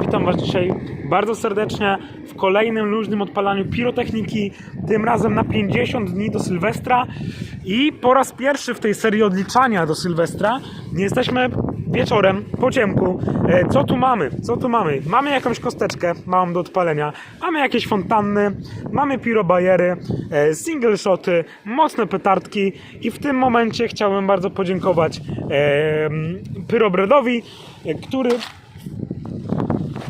Witam Was dzisiaj bardzo serdecznie w kolejnym luźnym odpalaniu pirotechniki, tym razem na 50 dni do Sylwestra i po raz pierwszy w tej serii odliczania do Sylwestra nie jesteśmy wieczorem, po ciemku. E, Co tu mamy? Co tu mamy? Mamy jakąś kosteczkę małą do odpalenia, mamy jakieś fontanny, mamy pirobajery, e, single shoty, mocne petardki i w tym momencie chciałbym bardzo podziękować e, Pyrobredowi, który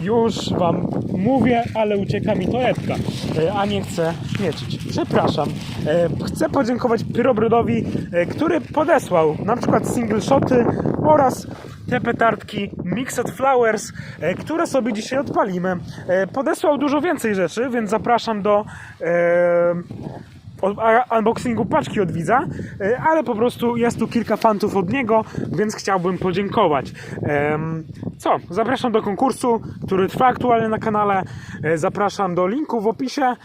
już wam mówię, ale ucieka mi toetka, e, a nie chcę śmiecić. Przepraszam. E, Chcę podziękować Pyrobrodowi, e, który podesłał na przykład single shoty oraz te petardki Mixed Flowers, które sobie dzisiaj odpalimy. Podesłał dużo więcej rzeczy, więc zapraszam do unboxingu paczki od widza, e, ale po prostu jest tu kilka fantów od niego, więc chciałbym podziękować. Co? Zapraszam do konkursu, który trwa aktualnie na kanale. E, Zapraszam do linku w opisie.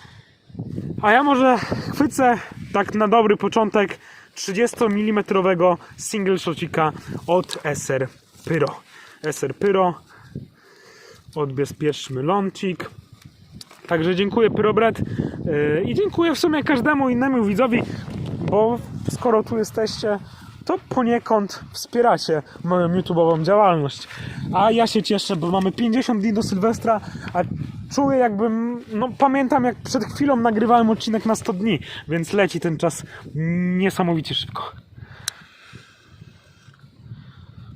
A ja może chwycę tak na dobry początek 30 mm single shocika od SR Pyro. SR Pyro. Odbezpieczmy lącik. Także dziękuję Pyrobret yy, i dziękuję w sumie każdemu innemu widzowi, bo skoro tu jesteście, to poniekąd wspieracie moją YouTube'ową działalność. A ja się cieszę, bo mamy 50 dni do Sylwestra, a czuję jakbym, no pamiętam jak przed chwilą nagrywałem odcinek na 100 dni, więc leci ten czas niesamowicie szybko.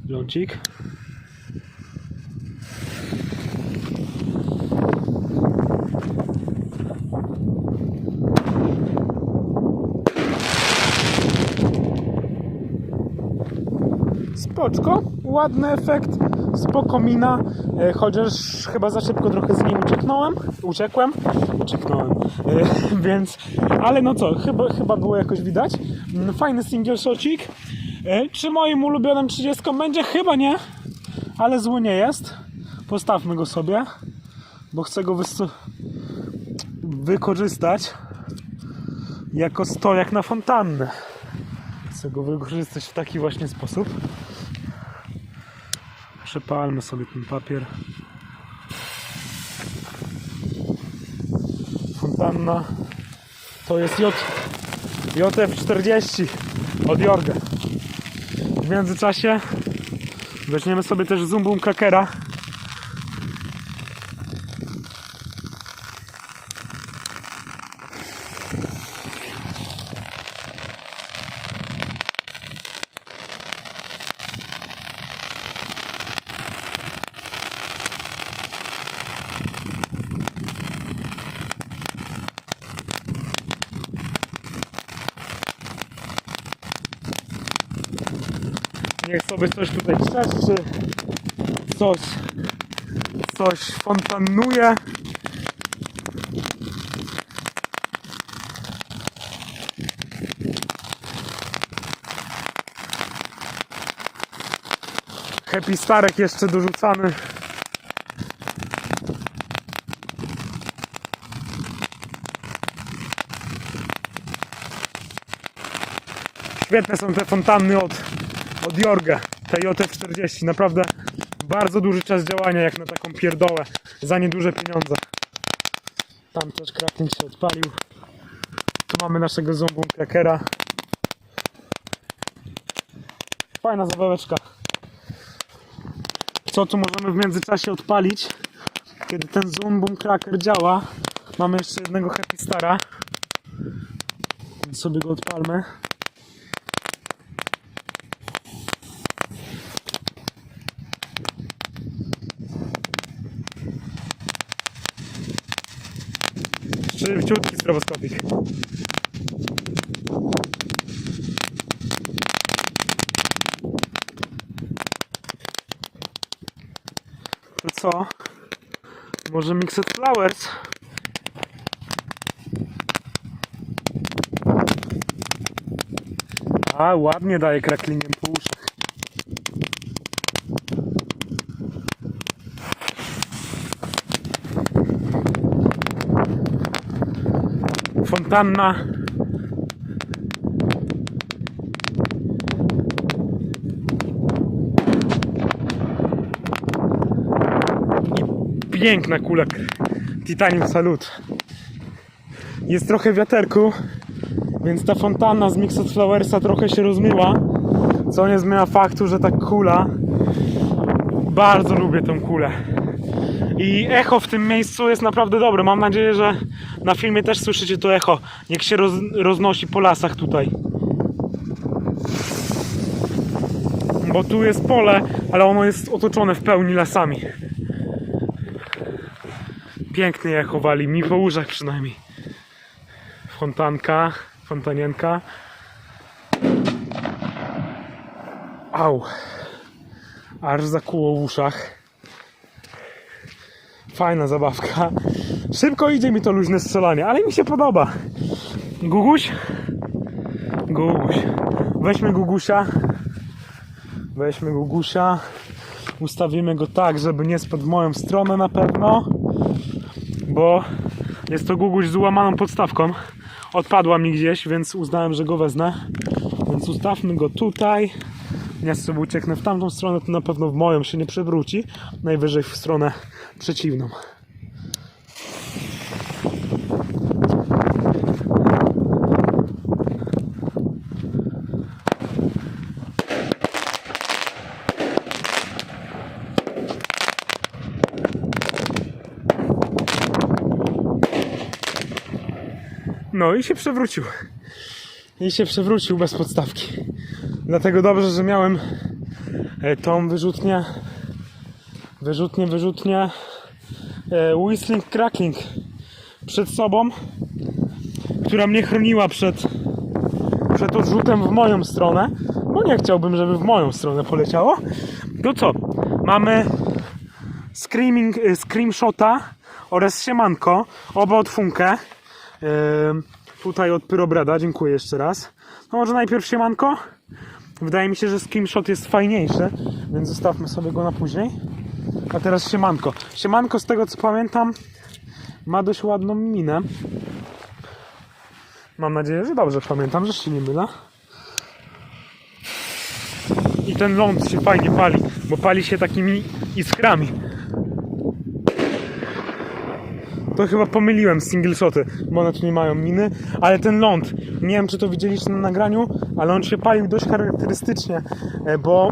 Lącik. Spoczko, ładny efekt, spoko mina, e, chociaż chyba za szybko trochę z niej ucieknąłem, uciekłem, ucieknąłem, e, więc, ale no co, chyba, chyba było jakoś widać. Mm, Fajny single shotcik. E, Czy moim ulubionym 30 będzie? Chyba nie, ale zły nie jest. Postawmy go sobie, bo chcę go wykorzystać jako stojak na fontannę. Chcę go wykorzystać w taki właśnie sposób. Przepalmy sobie ten papier. Fontanna to jest J, JF40 od Jorga. W międzyczasie weźmiemy sobie też Zumbum Kakera. Niech sobie coś tutaj trzeszczy. Coś. Coś fontannuje. Happy Starek jeszcze dorzucamy. Świetne są te fontanny od od Jorga, ta JF40. Naprawdę bardzo duży czas działania jak na taką pierdołę za nieduże pieniądze. Tam też crafting się odpalił. Tu mamy naszego zombie crackera. Fajna zabaweczka. Co tu możemy w międzyczasie odpalić? Kiedy ten Zoom Boom Cracker działa, mamy jeszcze jednego Happy Stara. Sobie go odpalmy. Szybciutki stroboskopik. To co? Może Mixed Flowers? A, ładnie daje kraklingiem po uszach. Fontanna. I Piękna kula Titanium Salut. Jest trochę wiaterku, więc ta fontanna z Mixed Flowersa trochę się rozmyła, co nie zmienia faktu, że ta kula bardzo lubię tą kulę. I echo w tym miejscu jest naprawdę dobre. Mam nadzieję, że na filmie też słyszycie to echo. Niech się roz, roznosi po lasach tutaj. Bo tu jest pole, ale ono jest otoczone w pełni lasami. Pięknie echo wali, mi po uszach przynajmniej. Fontanka, fontanienka. Au. Aż zakuło w uszach. Fajna zabawka. Szybko idzie mi to luźne strzelanie, ale mi się podoba. Guguś? Guguś. Weźmy Gugusia. Weźmy Gugusia. Ustawimy go tak, żeby nie spadł w moją stronę na pewno. Bo jest to Guguś z ułamaną podstawką. Odpadła mi gdzieś, więc uznałem, że go wezmę. Więc ustawmy go tutaj. Ja sobie ucieknę w tamtą stronę, to na pewno w moją się nie przewróci. Najwyżej w stronę przeciwną. No i się przewrócił. I się przewrócił bez podstawki. Dlatego dobrze, że miałem e, tą wyrzutnię, wyrzutnię, wyrzutnię e, Whistling Cracking przed sobą, która mnie chroniła przed, przed odrzutem w moją stronę, bo nie chciałbym, żeby w moją stronę poleciało. To co? Mamy Screaming, e, Scream Shota oraz Siemanko, oba od Funkę. Tutaj od Pyrobrada, dziękuję jeszcze raz. No może najpierw Siemanko? Wydaje mi się, że screenshot jest fajniejszy, więc zostawmy sobie go na później. A teraz Siemanko. Siemanko z tego co pamiętam ma dość ładną minę. Mam nadzieję, że dobrze pamiętam, że się nie mylę. I ten ląd się fajnie pali, bo pali się takimi iskrami. To chyba pomyliłem single shoty, bo one tu nie mają miny, ale ten ląd, nie wiem czy to widzieliście na nagraniu, ale on się palił dość charakterystycznie, e, bo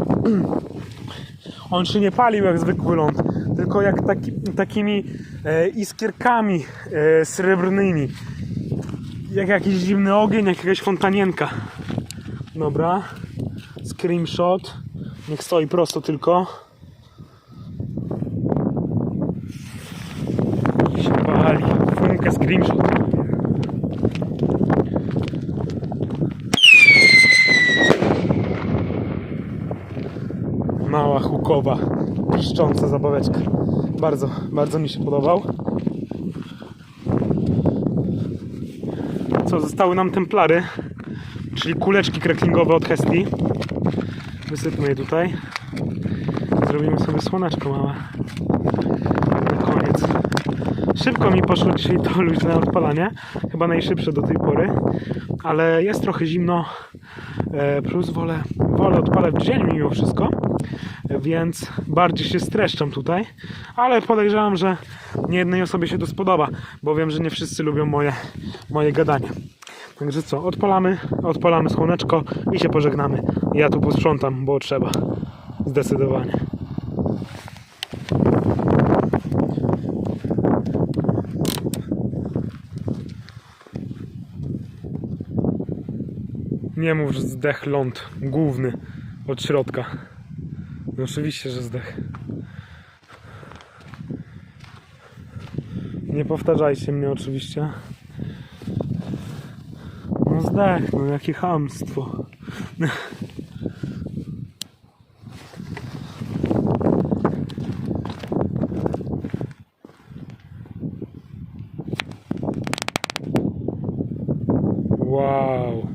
on się nie palił jak zwykły ląd, tylko jak taki, takimi e, iskierkami e, srebrnymi. Jak jakiś zimny ogień, jak jakaś fontanienka. Dobra, screenshot, niech stoi prosto tylko. się pali. Funkę screenshot. Mała, hukowa, piszcząca zabaweczka. Bardzo, bardzo mi się podobał. Co, zostały nam templary, czyli kuleczki kreklingowe od Hesti. Wysypmy je tutaj. Zrobimy sobie słoneczko małe. Szybko mi poszło dzisiaj to luźne odpalanie, chyba najszybsze do tej pory, ale jest trochę zimno, e, plus wolę, wolę odpalać w dzień mimo wszystko, e, więc bardziej się streszczam tutaj, ale podejrzewam, że nie jednej osobie się to spodoba, bo wiem, że nie wszyscy lubią moje, moje gadanie. Także co, odpalamy, odpalamy słoneczko i się pożegnamy. Ja tu posprzątam, bo trzeba. Zdecydowanie. Nie mów, że zdech ląd główny od środka. No oczywiście, że zdech. Nie powtarzajcie mnie oczywiście. No zdech, no jakie chamstwo. Wow.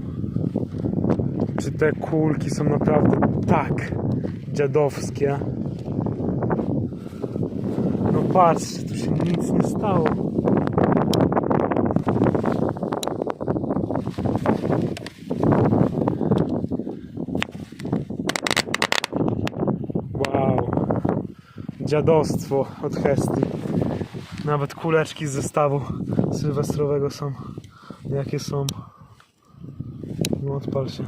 Czy te kulki są naprawdę tak dziadowskie? No patrzcie, tu się nic nie stało. Wow. Dziadostwo od Hesti. Nawet kuleczki z zestawu sylwestrowego są. Jakie są? No odpal się.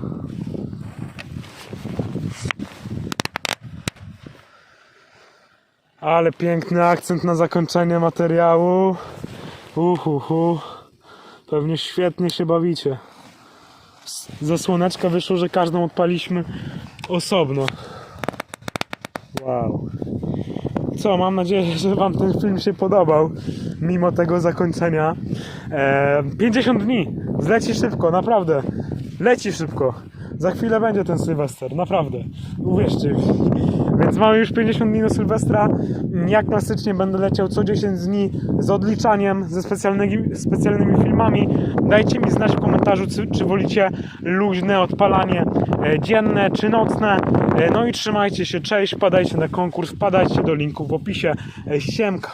Ale piękny akcent na zakończenie materiału. Uhuhu. Pewnie świetnie się bawicie. Ze słoneczka wyszło, że każdą odpaliśmy osobno. Wow. Co, mam nadzieję, że Wam ten film się podobał, mimo tego zakończenia. E, 50 dni, zleci szybko, naprawdę. Leci szybko. Za chwilę będzie ten Sylwester, naprawdę. Uwierzcie. Więc mamy już 50 dni do Sylwestra. Jak klasycznie będę leciał co 10 dni z odliczaniem, ze specjalnymi, specjalnymi filmami. Dajcie mi znać w komentarzu, czy, wolicie luźne odpalanie e, dzienne czy nocne. E, No i trzymajcie się, cześć, wpadajcie na konkurs, wpadajcie do linku w opisie. E, Siemka.